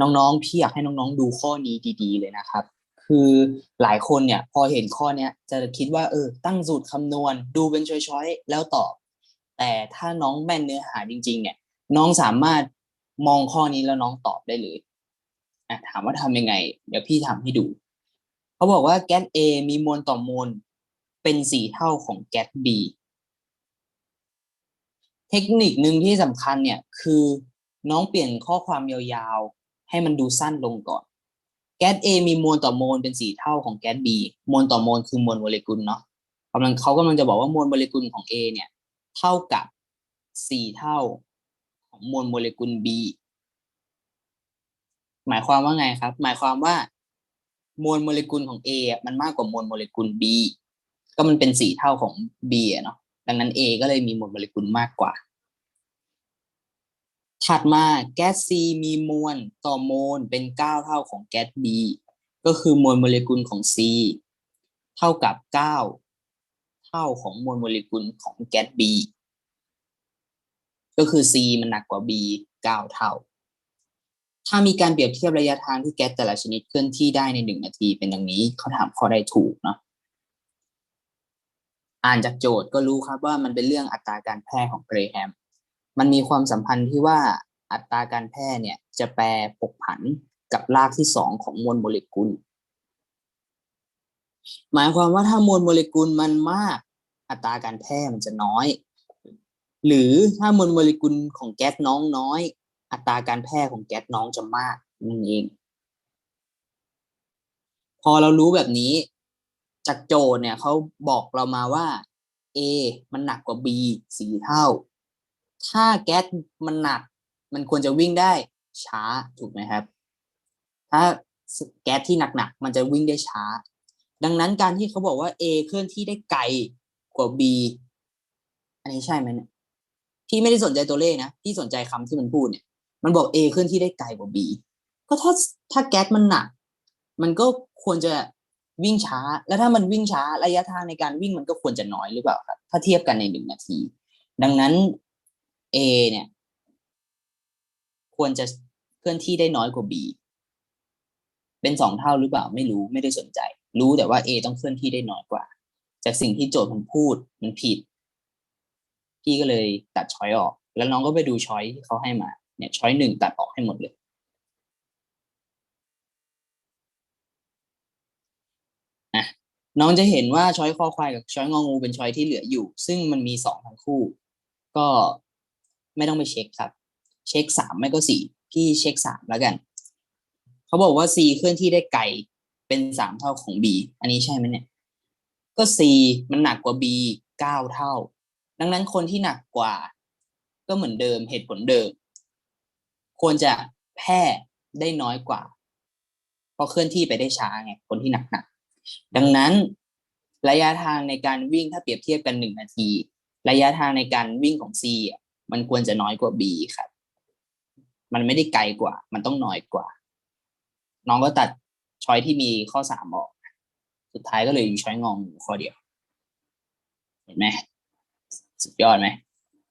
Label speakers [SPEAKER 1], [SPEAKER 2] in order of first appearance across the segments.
[SPEAKER 1] น้องๆพี่อยากให้น้องๆดูข้อนี้ดีๆ เลยนะครับ คือหลายคนเนี่ยพอเห็นข้อเนี้ยจะคิดว่าเออตั้งสูตรคำนวณ ดูเป็นช้อยๆแล้วตอบ แต่ถ้าน้องแม่นเนื้อหาจริง ๆ เนี่ย น้องสามารถมองข้อนี้แล้วน้องตอบได้เลยอะถามว่าทำยังไง เดี๋ยวพี่ทำให้ดู เขาบอกว่าแก๊ส A มีมวลต่อมวลเป็นสี่เท่าของแก๊ส B เทคนิคหนึ่งที่สำคัญเนี่ยคือน้องเปลี่ยนข้อความยาว ให้มันดูสั้นลงก่อน แก๊ส A มีมวลต่อมวลเป็นสี่เท่าของแก๊ส B มวลต่อมวลคือมวลโมเลกุลเนาะกำลังเขากำลังจะบอกว่ามวลโมเลกุลของ A เนี่ยเท่ากับสี่เท่าของมวลโมเลกุล B หมายความว่าไงครับ หมายความว่ามวลโมเลกุลของ A อะมันมากกว่ามวลโมเลกุล B ก็มันเป็นสี่เท่าของ B เนาะดังนั้น A ก็เลยมีมวลโมเลกุลมากกว่า ถัดมาแก๊ส C มีมวลต่อโมลเป็นเก้าเท่าของแก๊ส B ก็คือมวลโมเลกุลของ C เท่ากับเก้าเท่าของมวลโมเลกุลของแก๊ส B ก็คือ C มันหนักกว่า B เก้าเท่า ถ้ามีการเปรียบเทียบระยะทางที่แก๊สแต่ละชนิดเคลื่อนที่ได้ในหนึ่งนาทีเป็นอย่างนี้เขาถามข้อใดถูกเนาะอ่านจากโจทย์ก็รู้ครับว่ามันเป็นเรื่องอัตราการแพร่ของเกรแฮม มันมีความสัมพันธ์ที่ว่าอัตราการแพร่เนี่ยจะแปรผกผันกับรากที่สองของมวลโมเลกุล หมายความว่าถ้ามวลโมเลกุลมันมาก อัตราการแพร่มันจะน้อย หรือถ้ามวลโมเลกุลของแก๊สน้องน้อย อัตราการแพร่ของแก๊สน้องจะมากนั่นเอง พอเรารู้แบบนี้ จากโจทย์เนี่ยเขาบอกเรามาว่า A มันหนักกว่า B สี่เท่า ถ้าแก๊สมันหนัก มันควรจะวิ่งได้ช้าถูกไหมครับ ถ้าแก๊สที่หนักๆมันจะวิ่งได้ช้า ดังนั้นการที่เขาบอกว่า A เคลื่อนที่ได้ไกลกว่า B อันนี้ใช่ไหมเนี่ยพี่ไม่ได้สนใจตัวเลขนะพี่สนใจคำที่มันพูดเนี่ย มันบอก A เคลื่อนที่ได้ไกลกว่า B ก็ถ้าถ้าแก๊สมันหนัก มันก็ควรจะวิ่งช้า แล้วถ้ามันวิ่งช้าระยะทางในการวิ่งมันก็ควรจะน้อยหรือเปล่าครับ ถ้าเทียบกันในหนึ่งนาที ดังนั้น A เนี่ย ควรจะเคลื่อนที่ได้น้อยกว่า B เป็นสองเท่าหรือเปล่าไม่รู้ไม่ได้สนใจ รู้แต่ว่า A ต้องเคลื่อนที่ได้น้อยกว่า จากสิ่งที่โจทย์มันพูดมันผิด พี่ก็เลยตัดช้อยออก แล้วน้องก็ไปดูช้อยที่เขาให้มาเนี่ยช้อยหนึ่งตัดออกให้หมดเลยน้องจะเห็นว่าช้อยคอควายกับช้อยงองูเป็นช้อยที่เหลืออยู่ ซึ่งมันมีสองทั้งคู่ ก็ ไม่ต้องไปเช็คครับ เช็คสามไม่ก็สี่พี่เช็คสามแล้วกัน เขาบอกว่า C เคลื่อนที่ได้ไกลเป็นสามเท่าของ B อันนี้ใช่ไหมเนี่ย ก็ C มันหนักกว่า B เก้าเท่า ดังนั้นคนที่หนักกว่า ก็เหมือนเดิมเหตุผลเดิม ควรจะแพร่ได้น้อยกว่า เพราะเคลื่อนที่ไปได้ช้าไงคนที่หนักหนักดังนั้นระยะทางในการวิ่งถ้าเปรียบเทียบกันหนึ่งนาที ระยะทางในการวิ่งของ c มันควรจะน้อยกว่า B ครับ มันไม่ได้ไกลกว่า มันต้องน้อยกว่า น้องก็ตัดช้อยที่มีข้อสามออก สุดท้ายก็เลยอยู่ช้อยงองูข้อเดียว เห็นไหมสุดยอดไหม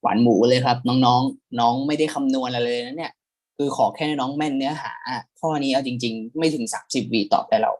[SPEAKER 1] หวานหมูเลยครับ น้องๆ น้องไม่ได้คำนวณอะไรเลยนะเนี่ย คือขอแค่น้องแม่นเนื้อหา ข้อนี้เอาจริง ๆ ไม่ถึงสามสิบวิตอบได้แล้ว